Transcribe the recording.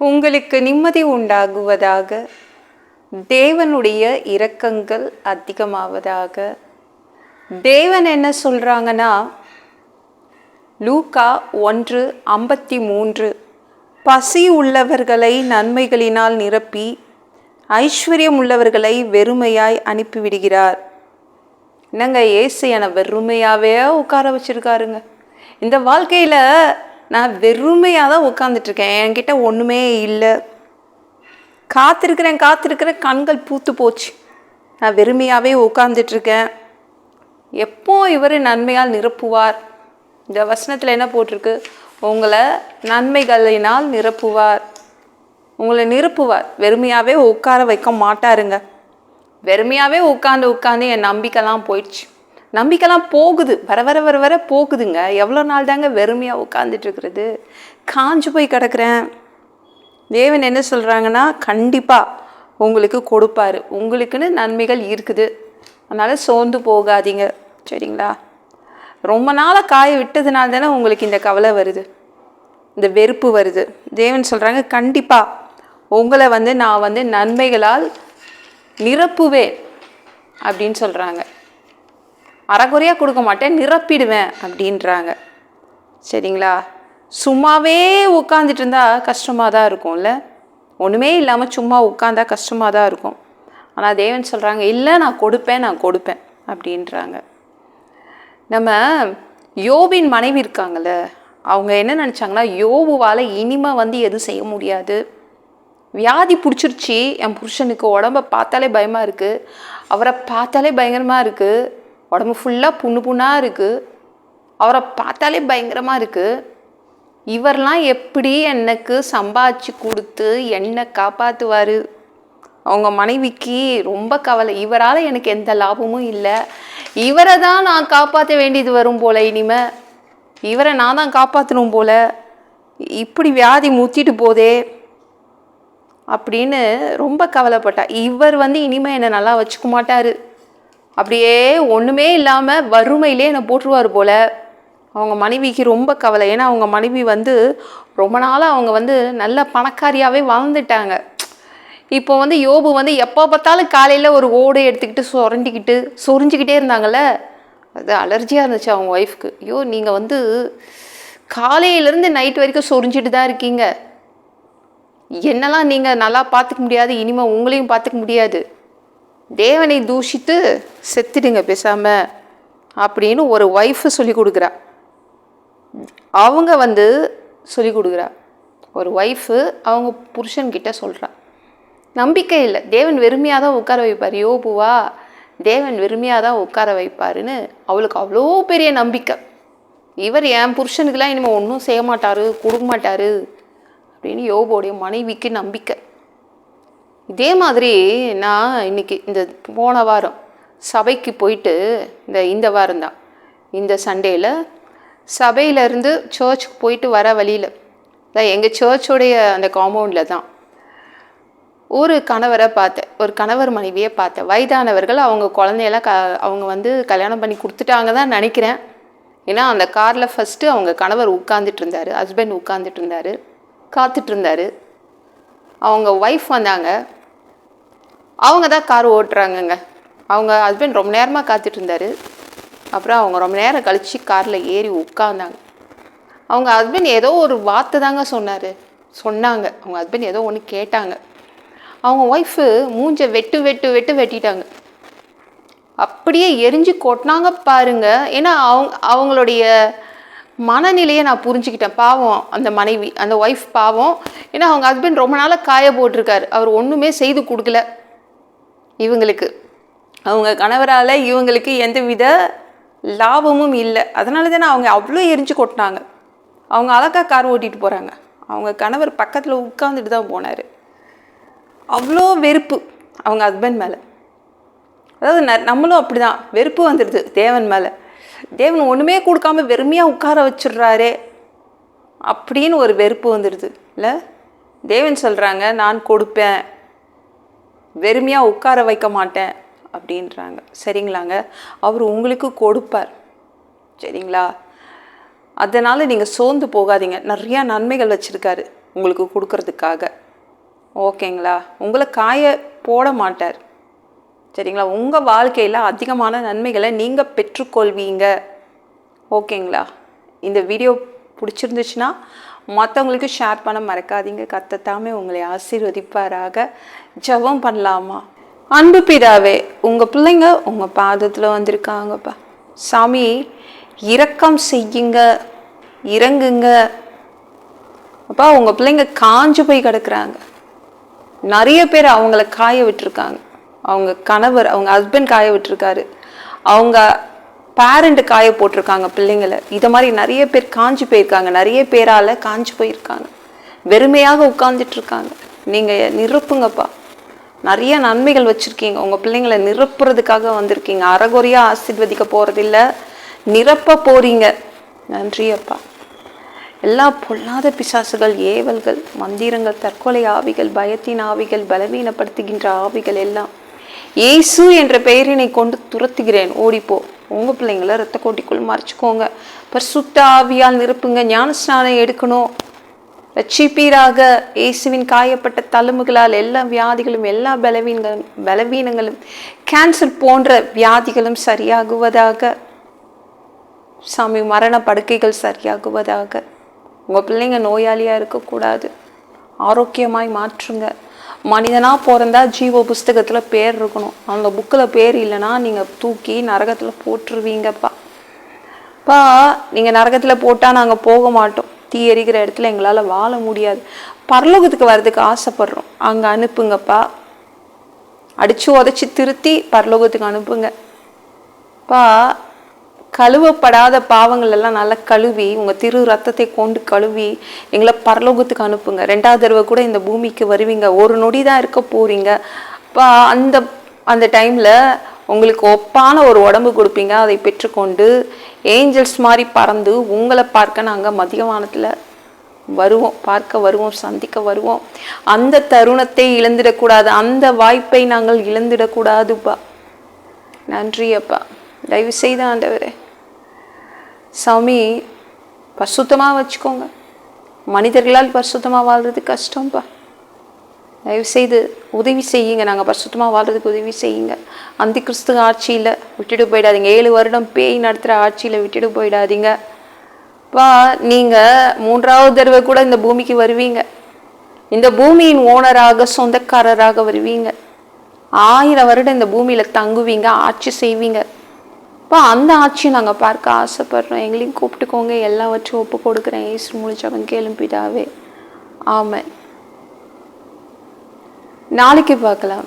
உங்களுக்கு நிம்மதி உண்டாகுவதாக தேவனுடைய இரக்கங்கள் அதிகமாவதாக. தேவன் என்ன சொல்கிறாங்கன்னா லூக்கா ஒன்று ஐம்பத்தி மூன்று பசி உள்ளவர்களை நன்மைகளினால் நிரப்பி ஐஸ்வர்யம் உள்ளவர்களை வெறுமையாய் அனுப்பிவிடுகிறார். என்னங்க ஏசு வெறுமையாகவே உட்கார வச்சுருக்காருங்க. இந்த வாழ்க்கையில் நான் வெறுமையாக தான் உட்காந்துட்ருக்கேன் என்கிட்ட ஒன்றுமே இல்லை. காத்திருக்கிறேன் காத்திருக்கிறேன். கண்கள் பூத்து போச்சு. நான் வெறுமையாகவே உட்காந்துட்ருக்கேன் எப்போ இவர் நன்மையால் நிரப்புவார்? இந்த வசனத்தில் என்ன போட்டிருக்கு? உங்களை நன்மைகளினால் நிரப்புவார். உங்களை நிரப்புவார். வெறுமையாகவே உட்கார வைக்க மாட்டாருங்க. வெறுமையாகவே உட்காந்து உட்காந்து என் நம்பிக்கைலாம் போயிடுச்சு. நம்பிக்கைலாம் போகுது. வர வர வர வர போகுதுங்க. எவ்வளோ நாள் தாங்க வெறுமையாக உட்காந்துட்டு இருக்கிறது காஞ்சு போய் கிடக்குறேன். தேவன் என்ன சொல்கிறாங்கன்னா கண்டிப்பாக உங்களுக்கு கொடுப்பாரு. உங்களுக்குன்னு நன்மைகள் இருக்குது. அதனால் சோர்ந்து போகாதீங்க. சரிங்களா? ரொம்ப நாளாக காய விட்டதுனால தானே உங்களுக்கு இந்த கவலை வருது. இந்த வெறுப்பு வருது. தேவன் சொல்கிறாங்க கண்டிப்பாக உங்களை வந்து நான் வந்து நன்மைகளால் நிரப்புவேன் அப்படின்னு சொல்கிறாங்க அறகுறையாக கொடுக்க மாட்டேன் நிரப்பிடுவேன் அப்படின்றாங்க. சரிங்களா? சும்மாவே உட்காந்துட்டு இருந்தால் கஷ்டமாக தான் இருக்கும்ல? ஒன்றுமே இல்லாமல் சும்மா உட்காந்தா கஷ்டமாக தான் இருக்கும். ஆனால் தேவன் சொல்கிறாங்க இல்லை நான் கொடுப்பேன் நான் கொடுப்பேன் அப்படின்றாங்க. நம்ம யோபின் மனைவி இருக்காங்கல்ல அவங்க என்ன நினச்சாங்கன்னா யோபுவால் இனிமேல் வந்து எதுவும் செய்ய முடியாது. வியாதி பிடிச்சிருச்சு என் புருஷனுக்கு உடம்ப பார்த்தாலே பயமாக இருக்குது அவரை பார்த்தாலே பயங்கரமாக இருக்குது உடம்பு ஃபுல்லாக புண்ணு புண்ணாக இருக்குது அவரை பார்த்தாலே பயங்கரமாக இருக்குது இவரெலாம் எப்படி எனக்கு சம்பாதிச்சு கொடுத்து என்னை காப்பாற்றுவார் அவங்க மனைவிக்கு ரொம்ப கவலை. இவரால் எனக்கு எந்த லாபமும் இல்லை. இவரை தான் நான் காப்பாற்ற வேண்டியது வரும் போல் இனிமே. இவரை நான் தான் காப்பாற்றணும் போல். இப்படி வியாதி முத்திட்டு போதே அப்படின்னு ரொம்ப கவலைப்பட்டா. இவர் வந்து இனிமேல் என்னை நல்லா வச்சுக்க மாட்டார். அப்படியே ஒன்றுமே இல்லாமல் வறுமையிலே என்னை போட்டுருவார் போல். அவங்க மனைவிக்கு ரொம்ப கவலை. ஏன்னா அவங்க மனைவி வந்து ரொம்ப நாளாக அவங்க வந்து நல்ல பணக்காரியாகவே வாழ்ந்துட்டாங்க. இப்போ வந்து யோபு வந்து எப்போ பார்த்தாலும் காலையில் ஒரு ஓடை எடுத்துக்கிட்டு சுரண்டிக்கிட்டு சொரிஞ்சிக்கிட்டே இருந்தாங்கள்ல அது அலர்ஜியாக இருந்துச்சு அவங்க ஒய்ஃப்க்கு ஐயோ நீங்கள் வந்து காலையிலேருந்து நைட் வரைக்கும் சொரிஞ்சிட்டு தான் இருக்கீங்க. என்னெல்லாம் நீங்கள் நல்லா பார்த்துக்க முடியாது இனிமேல் உங்களையும் பார்த்துக்க முடியாது. தேவனை தூஷித்து செத்துடுங்க பேசாம அப்படின்னு ஒரு ஒய்ஃபு சொல்லி கொடுக்குறா. அவங்க வந்து சொல்லி கொடுக்குறா. ஒரு ஒய்ஃபு அவங்க புருஷன்கிட்ட சொல்கிறா நம்பிக்கை இல்லை. தேவன் வெறுமையாக தான் உட்கார வைப்பார். யோபுவா தேவன் வெறுமையாக தான் உட்கார வைப்பாருன்னு அவளுக்கு அவ்வளோ பெரிய நம்பிக்கை. இவர் என் புருஷனுக்கெல்லாம் இனிமேல் ஒன்றும் செய்ய மாட்டார் கொடுக்க மாட்டார் அப்படின்னு யோபோடைய மனைவிக்கு நம்பிக்கை. இதே மாதிரி நான் இன்னைக்கு இந்த போன வாரம் சபைக்கு போயிட்டு இந்த இந்த வாரம் தான் இந்த சண்டேயில் சபையிலேருந்து சர்ச்சுக்கு போயிட்டு வர வழியில் தான் எங்கள் சர்ச்சோடைய அந்த காம்பவுண்டில் தான் ஒரு கணவரை பார்த்தேன். ஒரு கணவர் மனைவியை பார்த்தேன். வயதானவர்கள் அவங்க குழந்தையெல்லாம் க அவங்க வந்து கல்யாணம் பண்ணி கொடுத்துட்டாங்க தான் நினைக்கிறேன். ஏன்னா அந்த காரில் ஃபஸ்ட்டு அவங்க கணவர் உட்காந்துட்டு இருந்தார் ஹஸ்பண்ட் உட்காந்துட்டு இருந்தார் காத்துட்டு அவங்க ஒய்ஃப் வந்தாங்க. அவங்க தான் கார் ஓட்டுறாங்கங்க. அவங்க ஹஸ்பண்ட் ரொம்ப நேரமாக காத்துட்டு இருந்தார் அப்புறம் அவங்க ரொம்ப நேரம் கழித்து காரில் ஏறி உட்காந்தாங்க அவங்க ஹஸ்பண்ட் ஏதோ ஒரு வார்த்தை தாங்க சொன்னார். சொன்னாங்க. அவங்க ஹஸ்பண்ட் ஏதோ ஒன்று கேட்டாங்க. அவங்க ஒய்ஃபு மூஞ்ச வெட்டு வெட்டு வெட்டு வெட்டிட்டாங்க. அப்படியே எரிஞ்சு கொட்டினாங்க பாருங்க. ஏன்னா அவங்க அவங்களுடைய மனநிலையை நான் புரிஞ்சுக்கிட்டேன். பாவம் அந்த மனைவி அந்த ஒய்ஃப் பாவம். ஏன்னா அவங்க ஹஸ்பண்ட் ரொம்ப நாளாக காய போட்டிருக்காரு. அவர் ஒன்றுமே செய்து கொடுக்கல. இவங்களுக்கு. அவங்க கணவரால் இவங்களுக்கு எந்தவித லாபமும் இல்லை. அதனால தானே அவங்க அவ்வளோ எரிஞ்சு கொட்டினாங்க. அவங்க அழகாக கார் ஓட்டிகிட்டு போகிறாங்க அவங்க கணவர் பக்கத்தில் உட்காந்துட்டு தான் போனார். அவ்வளோ வெறுப்பு அவங்க ஹஸ்பண்ட் மேலே. அதாவது ந நம்மளும் அப்படி தான் வெறுப்பு வந்துடுது தேவன் மேலே. தேவன் ஒன்றுமே கொடுக்காம வெறுமையாக உட்கார வச்சிடுறாரே அப்படின்னு ஒரு வெறுப்பு வந்துடுது இல்லை? தேவன் சொல்கிறாங்க நான் கொடுப்பேன். வெறுமையாக உட்கார வைக்க மாட்டேன் அப்படின்றாங்க. சரிங்களாங்க? அவர் உங்களுக்கு கொடுப்பார். சரிங்களா? அதனால் நீங்கள் சோர்ந்து போகாதீங்க. நிறையா நன்மைகள் வச்சுருக்காரு உங்களுக்கு கொடுக்கறதுக்காக. ஓகேங்களா? உங்களை காய போட மாட்டார். சரிங்களா? உங்கள் வாழ்க்கையில் அதிகமான நன்மைகளை நீங்கள் பெற்றுக்கொள்வீங்க. ஓகேங்களா? இந்த வீடியோ பிடிச்சிருந்துச்சுன்னா மற்றவங்களுக்கு ஷேர் பண்ண மறக்காதீங்க. கத்தத்தாமே உங்களை ஆசீர்வதிப்பாராக. ஜெபம் பண்ணலாமா? அன்பு பிதாவே உங்கள் பிள்ளைங்க உங்கள் பாதத்தில் வந்திருக்காங்கப்பா. சாமி இரக்கம் செய்யுங்க இறங்குங்க. அப்பா உங்கள் பிள்ளைங்க காஞ்சு போய் கிடக்குறாங்க. நிறைய பேர் அவங்கள காய விட்டுருக்காங்க. அவங்க கணவர் அவங்க ஹஸ்பண்ட் காய விட்டுருக்காரு. அவங்க பேரண்ட் காய போட்டிருக்காங்க பிள்ளைங்களை. இதை மாதிரி நிறைய பேர் காஞ்சு போயிருக்காங்க. நிறைய பேரால காஞ்சு போயிருக்காங்க. வெறுமையாக உட்கார்ந்துட்டு இருக்காங்க நீங்கள் நிரப்புங்கப்பா. நிறைய நன்மைகள் வச்சுருக்கீங்க. உங்கள் பிள்ளைங்களை நிரப்புறதுக்காக வந்திருக்கீங்க. அறகுறையாக ஆசிர்வதிக்க போகிறதில்ல நிரப்ப போறீங்க. நன்றி அப்பா எல்லா பொல்லாத பிசாசுகள் ஏவல்கள் மந்திரங்கள் தற்கொலை ஆவிகள் பயத்தின் ஆவிகள் பலவீனப்படுத்துகின்ற ஆவிகள் எல்லாம். இயேசு என்ற பெயரினை கொண்டு துரத்துகிறேன். ஓடிப்போ. உங்கள் பிள்ளைங்கள ரத்த கோட்டிக்குள் மறைச்சிக்கோங்க. பரிசுத்த ஆவியால் நிரப்புங்க. ஞானஸ்நானம் எடுக்கணும். ரட்சிப்பீராக. இயேசுவின் காயப்பட்ட தழும்புகளால் எல்லா வியாதிகளும் எல்லா பலவீனங்களும் பலவீனங்களும் கேன்சர் போன்ற வியாதிகளும் சரியாகுவதாக. சாமி மரண படுக்கைகள் சரியாகுவதாக. உங்கள் பிள்ளைங்க நோயாளியாக இருக்கக்கூடாது. ஆரோக்கியமாய் மாற்றுங்க. மனிதனாக பிறந்தா ஜீவ புஸ்தகத்தில் பேர் இருக்கணும். அந்த புக்கில் பேர் இல்லைன்னா நீங்கள் தூக்கி நரகத்தில் போட்டுருவீங்கப்பா. அப்பா நீங்கள் நரகத்தில் போட்டால் நாங்கள் போக மாட்டோம். தீ எரிக்கிற இடத்துல எங்களால் வாழ முடியாது. பரலோகத்துக்கு வர்றதுக்கு ஆசைப்படுறோம். அங்கே அனுப்புங்கப்பா. அடித்து உதச்சி திருத்தி பரலோகத்துக்கு அனுப்புங்கப்பா கழுவப்படாத பாவங்கள் எல்லாம் நல்லா கழுவி உங்கள் திரு ரத்தத்தை கொண்டு கழுவி எங்களை பரலோகத்துக்கு அனுப்புங்க. ரெண்டாவது தடவை கூட இந்த பூமிக்கு வருவீங்க. ஒரு நொடி தான் இருக்க போறீங்க. அப்பா அந்த அந்த டைமில் உங்களுக்கு ஒப்பான ஒரு உடம்பு கொடுப்பீங்க. அதை பெற்றுக்கொண்டு ஏஞ்சல்ஸ் மாதிரி பறந்து உங்களை பார்க்க நாங்கள் மதியவானத்தில் வருவோம். பார்க்க வருவோம். சந்திக்க வருவோம். அந்த தருணத்தை இழந்துடக்கூடாது. அந்த வாய்ப்பை நாங்கள் இழந்துடக்கூடாதுப்பா நன்றி அப்பா. தயவு செய்த ஆண்டவரே. சாமி பரிசுத்தமாக வச்சுக்கோங்க. மனிதர்களால் பரிசுத்தமாக வாழ்றது கஷ்டம்ப்பா தயவு செய்து உதவி செய்யுங்க. நாங்கள் பரிசுத்தமாக வாழ்றதுக்கு உதவி செய்யுங்க. அந்த கிறிஸ்து ஆட்சியில் விட்டுட்டு போயிடாதீங்க. ஏழு வருடம் பேய் நடத்துகிற ஆட்சியில் விட்டுட்டு போயிடாதீங்க. பா நீங்கள் மூன்றாவது தடவை கூட இந்த பூமிக்கு வருவீங்க. இந்த பூமியின் ஓனராக சொந்தக்காரராக வருவீங்க. ஆயிரம் வருடம் இந்த பூமியில் தங்குவீங்க ஆட்சி செய்வீங்க. அப்போ அந்த ஆட்சியை நாங்கள் பார்க்க ஆசைப்படுறோம். எங்களையும் கூப்பிட்டுக்கோங்க. எல்லாவற்றையும் ஒப்பு கொடுக்குறேன். ஏசு முழிச்சவன் கேளும் ஆமாம் நாளைக்கு பார்க்கலாம்.